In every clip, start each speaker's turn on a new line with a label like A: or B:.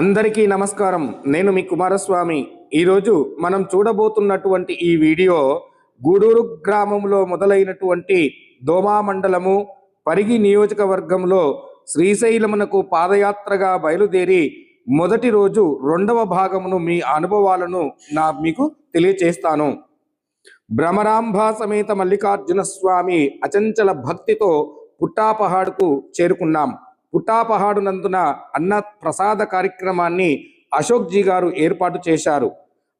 A: అందరికీ నమస్కారం. నేను మీ కుమారస్వామి. ఈరోజు మనం చూడబోతున్నటువంటి ఈ వీడియో గూడూరు గ్రామంలో మొదలైనటువంటి దోమా మండలము పరిగి నియోజకవర్గంలో శ్రీశైలమునకు పాదయాత్రగా బయలుదేరి మొదటి రోజు రెండవ భాగమును మీ అనుభవాలను నా మీకు తెలియచేస్తాను. భ్రమరాంభ సమేత మల్లికార్జున స్వామి అచంచల భక్తితో పుట్టాపహాడుకు చేరుకున్నాం. పుట్టాపహాడునందున అన్న ప్రసాద కార్యక్రమాన్ని అశోక్జీ గారు ఏర్పాటు చేశారు.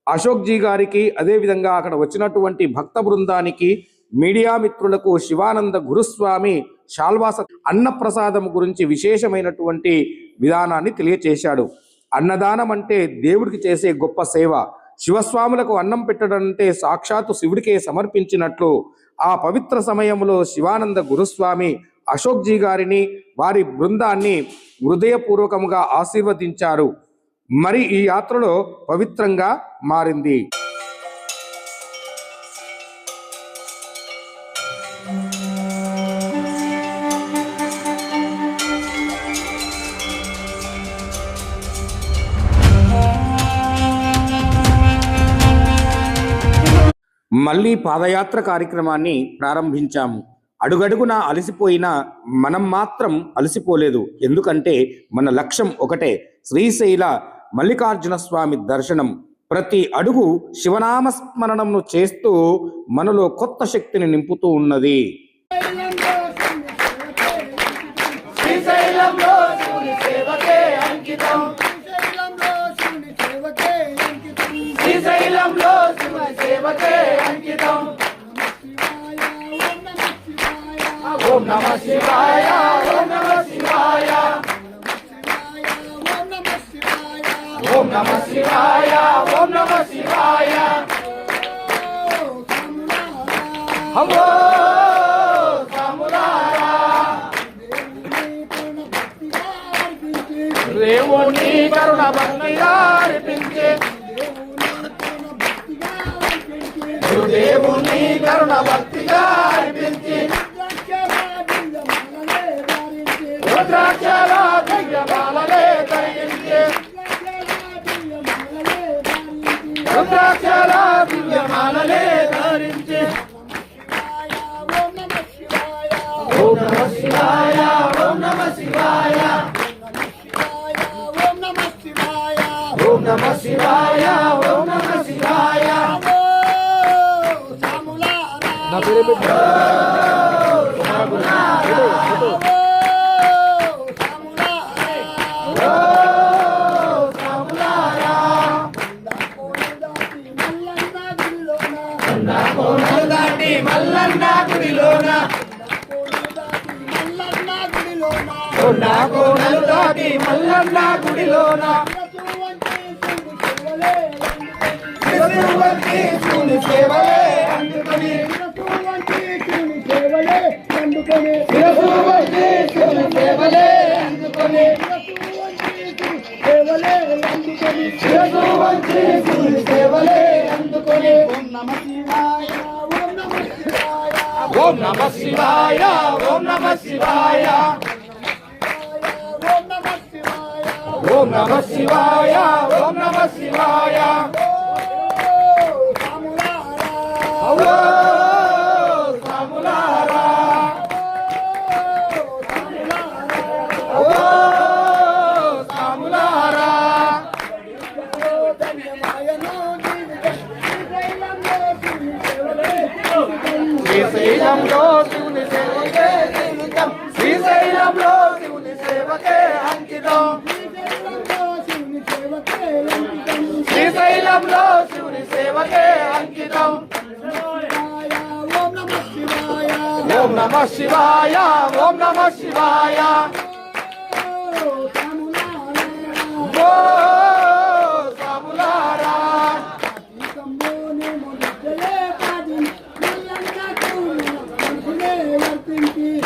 A: అశోక్జీ గారికి అదేవిధంగా అక్కడ వచ్చినటువంటి భక్త బృందానికి మీడియా మిత్రులకు శివానంద గురుస్వామి శాల్వాస అన్నప్రసాదం గురించి విశేషమైనటువంటి విధానాన్ని తెలియచేశాడు. అన్నదానం అంటే దేవుడికి చేసే గొప్ప సేవ. శివస్వాములకు అన్నం పెట్టడం అంటే సాక్షాత్తు శివుడికే సమర్పించినట్లు ఆ పవిత్ర సమయంలో శివానంద గురుస్వామి అశోక్ జీ గారిని వారి బృందాన్ని హృదయపూర్వకంగా ఆశీర్వదించారు. మరి ఈ యాత్రలో పవిత్రంగా మారింది. మళ్ళీ పాదయాత్ర కార్యక్రమాన్ని ప్రారంభించాము. అడుగడుగునా అలసిపోయినా మనం మాత్రం అలసిపోలేదు. ఎందుకంటే మన లక్ష్యం ఒకటే. శ్రీశైల మల్లికార్జున స్వామి దర్శనం. ప్రతి అడుగు శివనామస్మరణంను చేస్తూ మనలో కొత్త శక్తిని నింపుతూ ఉన్నది.
B: శ్రీశైలంలో శివ సేవకే అంకితం.
C: నమ శివాయ ఓం నమ శివాయ
B: ఓం నమ శివాయ
C: ఓం నమ శివాయ దేవుని కరుణ భక్తిగా అర్పించే దేవుని కరుణ భక్తిగా రుద్రాక్షల దివ్యమాలలే ధరించి. రుద్రాక్షల దివ్యమాలలే ధరించి ఓం నమ శివాయ ఓం నమ శివాయ మల్లన్న గుడిలోన? శిశువంతి శివుని సేవలే అందుకొని. శిశువంతి శివుని సేవలే అందుకొని. శిశువంతి శివుని సేవలే అందుకొని. ఓం నమ శివాయ ఓం నమ శివాయ. ఓం నమ శివాయ ఓం నమ శివాయ. నమ శివాయ ఓం సేవకే అంకితం. ఓం నమ శివాయ. ఓం నమ శివాయ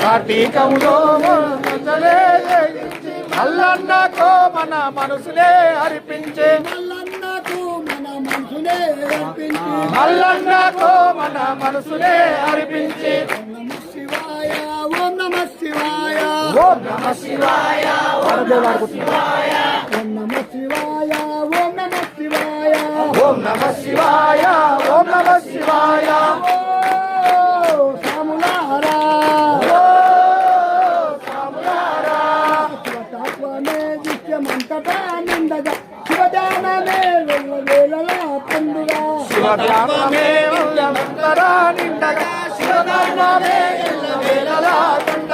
C: కార్తీకములో మల్లన్నకో మన మనసులే అర్పించే. మనమందే అర్పించి. మల్లన్నకు మన మనసులే అర్పించి
B: శివాయ ఓం నమ శివాయ
C: ఓం నమ శివాయ.
B: ఓం నమ శివాయ. ఓం నమ శివాయ ఓం నమ శివాయ.
C: ఓం నమ శివాయ. ఓం నమ శివాయ.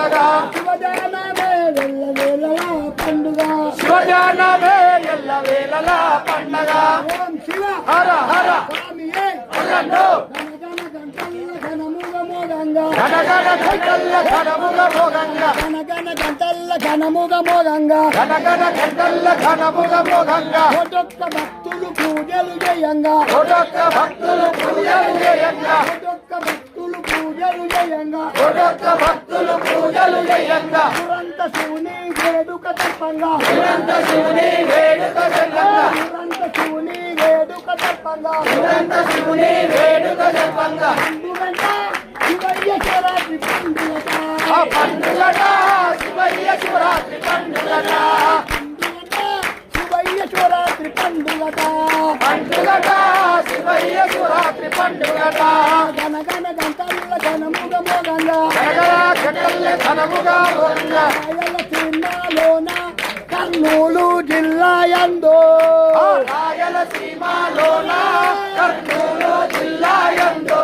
C: దండగా
B: శివదానమే వెళ్ళ వేళలా పండుగ.
C: శివధ్యానమే ఎల్లవేళలా పండగ.
B: ఓం శివ.
C: హర హర.
B: స్వామియే
C: హరన్నో
B: గణగణ గంటల్ల ఘనముగ మోగంగా
C: గణగణ గంటల్ల ఘనముగ భోగంగా
B: గణగణ గంటల్ల ఘనముగ మోగంగా
C: గణగణ గంటల్ల ఘనముగ భోగంగా
B: ఒడొక్క భక్తులు పూజలు చేయంగా.
C: ఒడొక్క భక్తులు పూజలు చేయంగా
B: ఒడొక్క భక్తులు పూజలు
C: ఒడొక్క భక్తులు పూజలు చేయంగా.
B: పురంత శివుని వేడుక తప్పంగా.
C: అనంత శివుని వేడుక జరగంగా
B: పురంత శివుని వేడుక తప్పంగా.
C: అనంత శివుని వేడుక జరగంగా
B: పండుగంట శివయ్య శరాత్రి పండుగట
C: ఆ పండుగట శివయ్య శివరాత్రి పండుగట
B: పండుగట శివయ్య శివరాత్రి పండుగట.
C: పండుగట శివయ్య శివరాత్రి పండుగట.
B: గణగణ గంటల్ల ఘనముగ మోగంగా.
C: గంటల్ల ఘనముగా భోగంగా
B: రాయల చిన్నాలోన కర్నూలు జిల్లా
C: ఆ రాయలసీమలోన కర్నూలు జిల్లా యందు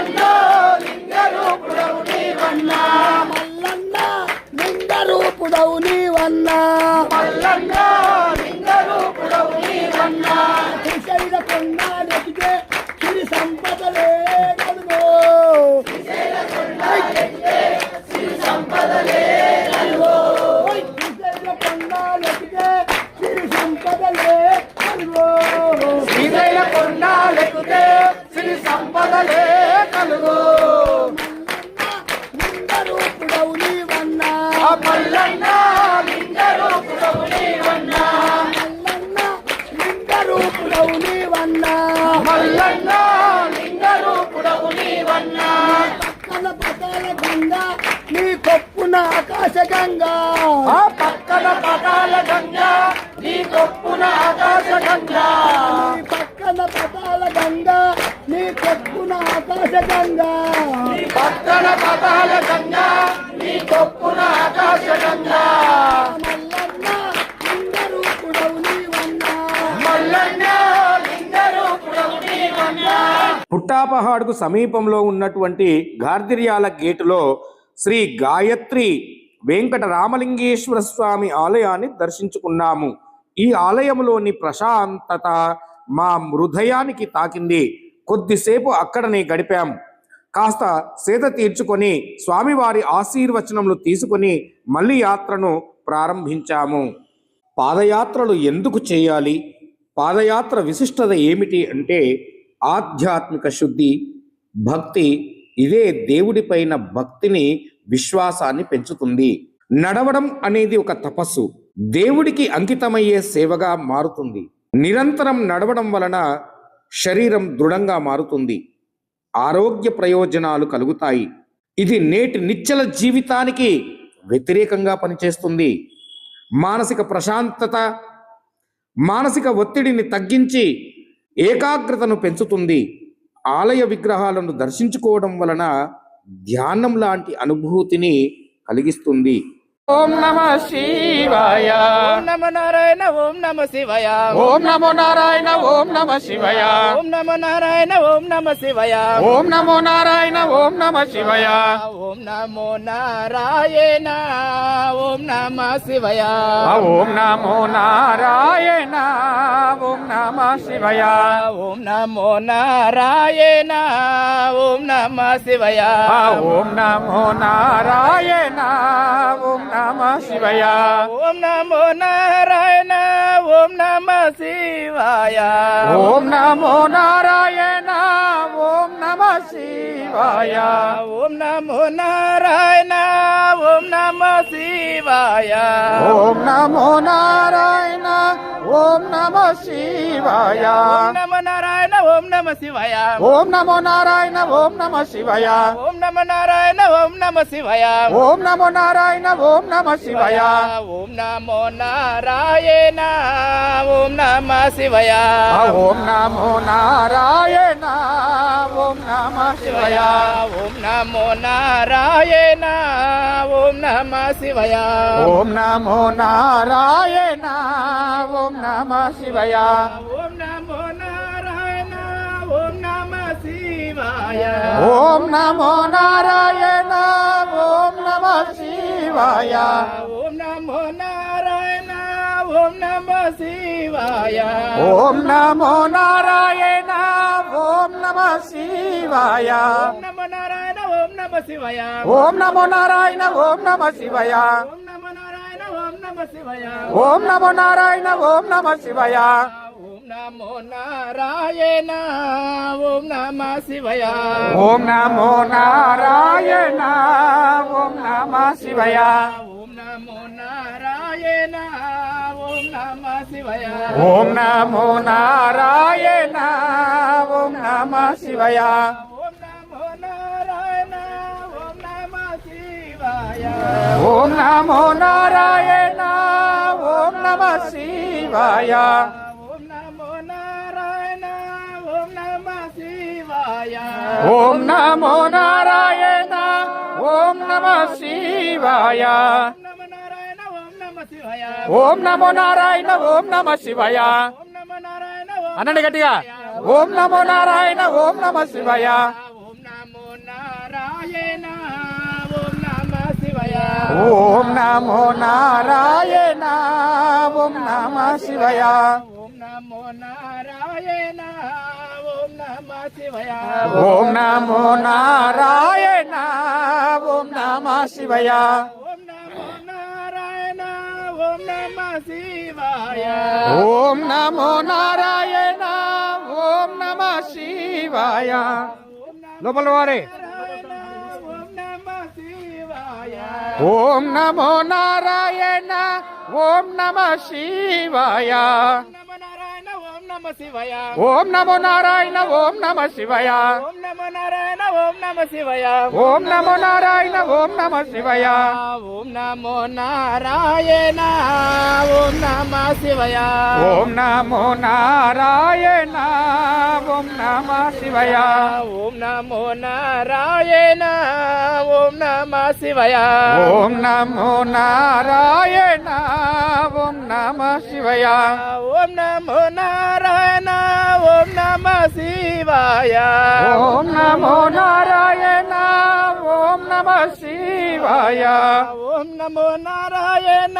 B: మల్లన్న లింగరూపుడవు నీవన్నా.
C: మల్లన్న లింగరూపుడవు నీవన్నా.
B: మల్లన్న లింగరూపుడవు నీవన్నా. శ్రీశైల కొండాలెక్కితే సిరి సంపదలే కలుగో ఓయ్ శ్రీశైల కొండాలెక్కితే సిరి సంపదలే కలుగో
C: శ్రీశైల కొండాలెక్కితే శ్రీ సంపదలే కలుగు
B: లింగరూపుడవు నీవన్నా.
C: మల్లన్న లింగరూపుడవు నీవన్నా.
B: మల్లన్న లింగరూపుడవు నీవన్నా.
C: మల్లన్న లింగరూపుడవు నీవన్నా.
B: పక్కన పటాల గంగా నీ కొప్పున ఆకాశ గంగా.
C: ఆ పక్కన పటాల గంగా నీ కొప్పున ఆకాశ గంగా.
B: పక్కన పటాల గంగా నీ కొప్పున ఆకాశ గంగా.
C: నీ పక్కన పటాల గంగా నీ కొప్పున ఆకాశ గంగా.
B: మల్లన్న నీవన్నా.
C: మల్లన్న
A: పుట్టాపహాడ్కు సమీపంలో ఉన్నటువంటి గార్దిర్యాల గేటులో శ్రీ గాయత్రి వెంకట రామలింగేశ్వర స్వామి ఆలయాన్ని దర్శించుకున్నాము. ఈ ఆలయంలోని ప్రశాంతత మా హృదయానికి తాకింది. కొద్దిసేపు అక్కడనే గడిపాం. కాస్త సేద తీర్చుకొని స్వామివారి ఆశీర్వచనములు తీసుకొని మళ్ళీ యాత్రను ప్రారంభించాము. పాదయాత్రలు ఎందుకు చేయాలి? పాదయాత్ర విశిష్టత ఏమిటి అంటే ఆధ్యాత్మిక శుద్ధి. భక్తి ఇదే దేవుడిపైన భక్తిని విశ్వాసాన్ని పెంచుతుంది. నడవడం అనేది ఒక తపస్సు. దేవుడికి అంకితమయ్యే సేవగా మారుతుంది. నిరంతరం నడవడం వలన శరీరం దృఢంగా మారుతుంది. ఆరోగ్య ప్రయోజనాలు కలుగుతాయి. ఇది నేటి నిశ్చల జీవితానికి వ్యతిరేకంగా పనిచేస్తుంది. మానసిక ప్రశాంతత మానసిక ఒత్తిడిని తగ్గించి ఏకాగ్రతను పెంచుతుంది. ఆలయ విగ్రహాలను దర్శించుకోవడం వలన ధ్యానం లాంటి అనుభూతిని కలిగిస్తుంది.
C: ఓం నమ శివాయ
D: ఓం నమ నారాయణ ఓం నమ శివయ
C: ఓం నమో నారాయణ ఓం నమ శివయ
D: ఓం నమ నారాయణ ఓం నమ శివయ
C: ఓం నమో నారాయణ ఓం నమ శివయ
D: ఓం నమో నారాయణ ఓం నమ శివయ
C: ఓం నమో నారాయణ ఓం నమ శివయ
D: ఓం నమో నారాయణ ఓం నమ శివయ
C: ఓం నమో నారాయణ ఓం నమ శివయ
D: ఓం నమో నారాయణ ఓం నమ శివాయ.
C: ఓం నమో నారాయణ ఓం నమ శివాయ.
D: ఓం నమో నారాయణ ఓం నమ శివాయ.
C: ఓం నమో నారాయణ ఓం నమ శివాయ.
D: నమ నారాయణ ఓం నమ శివాయ.
C: ఓం నమో నారాయణ ఓం నమ శివయ.
D: ఓం నమ నారాయణ ఓం నమ శివాయ.
C: ఓం నమో నారాయణ ఓం నమ శివయ.
D: ఓం నమో నారాయణ ఓం నమ శివాయ.
C: ఓం నమో నారాయణ ఓం నమ శివయ.
D: ఓం నమో నారాయణ ఓం నమ శివాయ.
C: ఓం నమో నారాయణ ఓం నమ శివయ.
D: ఓం ఓం నమో
C: నారాయణ ఓం నమ శివాయ.
D: ఓం నమో నారాయణ ఓం నమ శివాయ.
C: ఓం నమో నారాయణ ఓం నమ శివాయ.
D: నమో నారాయణ ఓం నమ శివాయ.
C: ఓం నమో నారాయణ ఓం నమ శివయ.
D: ఓం నమో నారాయణ ఓం నమ శివాయ.
C: ఓం నమో నారాయణ ఓం నమ శివయ.
D: ఓం నమో నారాయణ ఓం నమ శివాయ.
C: ఓం నమో నారాయణ ఓం నమ శివయ.
D: ఓం నమో నారాయణ ఓం నమ శివాయ.
C: ఓం నమో నారాయణ ఓం నమ శివయ.
D: ఓం నమో నారాయణ ఓం నమ శివాయ.
C: ఓం నమో నారాయణ ఓం నమ శివాయ.
D: ఓం నమో నారాయణ ఓం నమ శివాయ.
C: ఓం నమో నారాయణ ఓం నమ శివాయ.
D: ఓం నమో నారాయణ ఓం నమ శివాయ.
C: ఓం నమో నారాయణ ఓం అనండి గట్టిగా. ఓం నమో నారాయణ ఓం నమ శివాయ.
D: ఓం నమో నారాయణ ఓం నమ శివాయ.
C: ఓం నమో నారాయణ ఓం నమ శివాయ.
D: ఓం నమో నారాయణ ఓం నమో
C: నారాయణ ఓం నమ శివయ.
D: ఓం నమో నారాయణ ఓం నమ శివాయ.
C: ఓం నమో నారాయణ ఓం నమ శివాయ లోపల వారే.
D: ఓం నమో
C: నారాయణ ఓం నమ శివాయ.
D: నమ నారాయణ ఓం నమ శివాయ.
C: ఓం నమో నారాయణ ఓం నమ శివాయ.
D: ఓం నమ నారాయణ ఓం నమ శివాయ.
C: ఓం నమో నారాయణ ఓం నమ శివాయ.
D: ఓం నమో నారాయణ ఓం నమ శివాయ.
C: ఓం నమో నారాయణ. ఓం నమ శివాయ.
D: ఓం నమో నారాయణ ఓం నమ శివాయ.
C: ఓం నమో నారాయణ ఓం నమ శివాయ.
D: ఓం నమో నారాయణ నమ శివాయ.
C: ఓం నమో నారాయణ ఓం నమ శివాయ.
D: ఓం నమో నారాయణ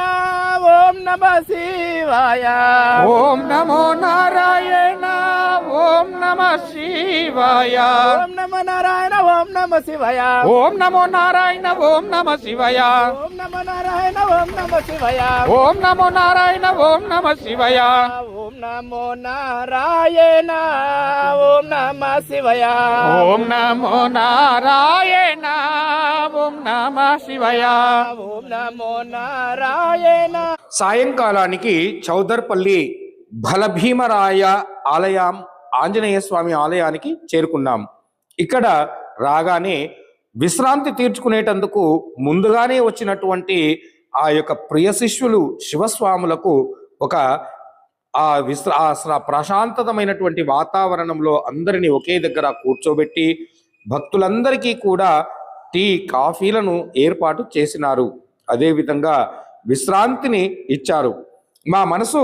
D: ఓం నమ శివాయ.
C: ఓం నమో నారాయణ ఓం నమ శివాయ.
D: ఓం నమో నారాయణ ఓం నమ శివాయ.
C: ఓం నమో నారాయణ ఓం నమ శివాయ.
D: ఓం నమో నారాయణ ఓం నమ శివాయ.
C: ఓం నమో నారాయణ ఓం నమ శివాయ.
D: నమో నారాయణ ఓం నమ శివాయ
C: ఓం నమో నారాయణ ఓం నమ శివాయ
D: ఓం నమో నారాయణ
A: సాయంకాలానికి చౌదర్పల్లి బలభీమరాయ ఆలయం ఆంజనేయ స్వామి ఆలయానికి చేరుకున్నాం. ఇక్కడ రాగానే విశ్రాంతి తీర్చుకునేటందుకు ముందుగానే వచ్చినటువంటి ఆ యొక్క ప్రియ శిష్యులు శివస్వాములకు ఒక ఆ విశ్ర ఆ ప్రశాంతతమైనటువంటి వాతావరణంలో అందరినీ ఒకే దగ్గర కూర్చోబెట్టి భక్తులందరికీ కూడా టీ కాఫీలను ఏర్పాటు చేసినారు. అదేవిధంగా విశ్రాంతిని ఇచ్చారు. మా మనసు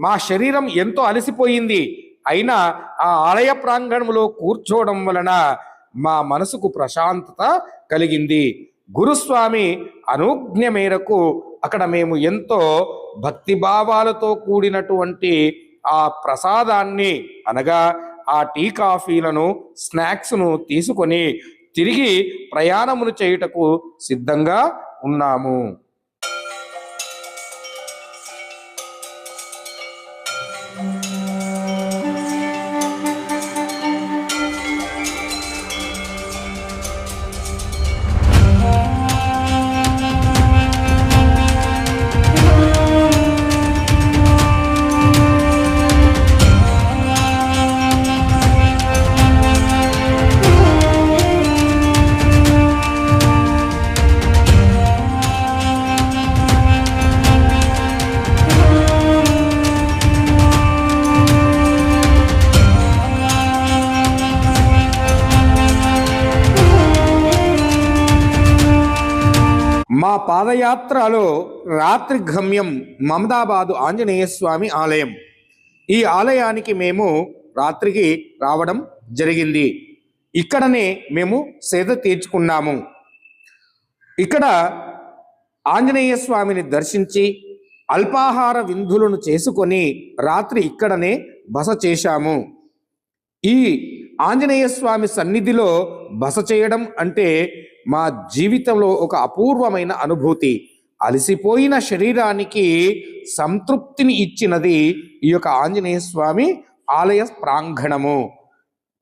A: మా శరీరం ఎంతో అలసిపోయింది. అయినా ఆ ఆలయ ప్రాంగణంలో కూర్చోవడం వలన మా మనసుకు ప్రశాంతత కలిగింది. గురుస్వామి అనుజ్ఞ మేరకు అక్కడ మేము ఎంతో భక్తిభావాలతో కూడినటువంటి ఆ ప్రసాదాన్ని అనగా ఆ టీ కాఫీలను స్నాక్స్ను తీసుకొని తిరిగి ప్రయాణమును చేయుటకు సిద్ధంగా ఉన్నాము. పాదయాత్రలో రాత్రి గమ్యం మమదాబాదు ఆంజనేయ స్వామి ఆలయం. ఈ ఆలయానికి మేము రాత్రికి రావడం జరిగింది. ఇక్కడనే మేము సేద తీర్చుకున్నాము. ఇక్కడ ఆంజనేయ స్వామిని దర్శించి అల్పాహార విందులను చేసుకొని రాత్రి ఇక్కడనే బస చేశాము. ఈ ఆంజనేయ స్వామి సన్నిధిలో బస చేయడం అంటే మా జీవితంలో ఒక అపూర్వమైన అనుభూతి. అలసిపోయిన శరీరానికి సంతృప్తిని ఇచ్చినది ఈ యొక్క ఆంజనేయ స్వామి ఆలయ ప్రాంగణము.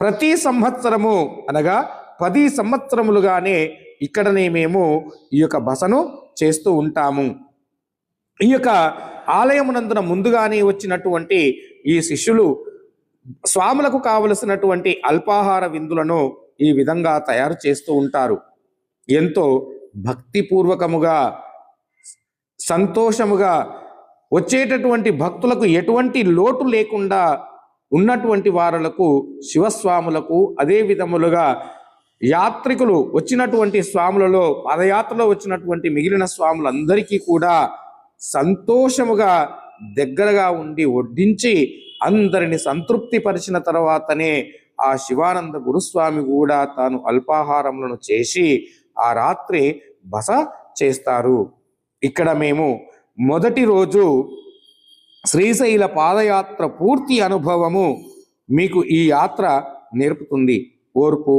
A: ప్రతి సంవత్సరము అనగా పది సంవత్సరములుగానే ఇక్కడనే మేము ఈ యొక్క బసను చేస్తూ ఉంటాము. ఈ యొక్క ఆలయమునందున ముందుగానే వచ్చినటువంటి ఈ శిష్యులు స్వాములకు కావలసినటువంటి అల్పాహార విందులను ఈ విధంగా తయారు చేస్తూ ఉంటారు. ఎంతో భక్తిపూర్వకముగా సంతోషముగా వచ్చేటటువంటి భక్తులకు ఎటువంటి లోటు లేకుండా ఉన్నటువంటి వారులకు శివస్వాములకు అదే విధములుగా యాత్రికులు వచ్చినటువంటి స్వాములలో పాదయాత్రలో వచ్చినటువంటి మిగిలిన స్వాములందరికీ కూడా సంతోషముగా దగ్గరగా ఉండి వడ్డించి అందరిని సంతృప్తిపరిచిన తర్వాతనే ఆ శివానంద గురుస్వామి కూడా తాను అల్పాహారములను చేసి ఆ రాత్రి బస చేస్తారు. ఇక్కడ మేము మొదటి రోజు శ్రీశైల పాదయాత్ర పూర్తి అనుభవము మీకు ఈ యాత్ర నేర్పుతుంది. ఓర్పు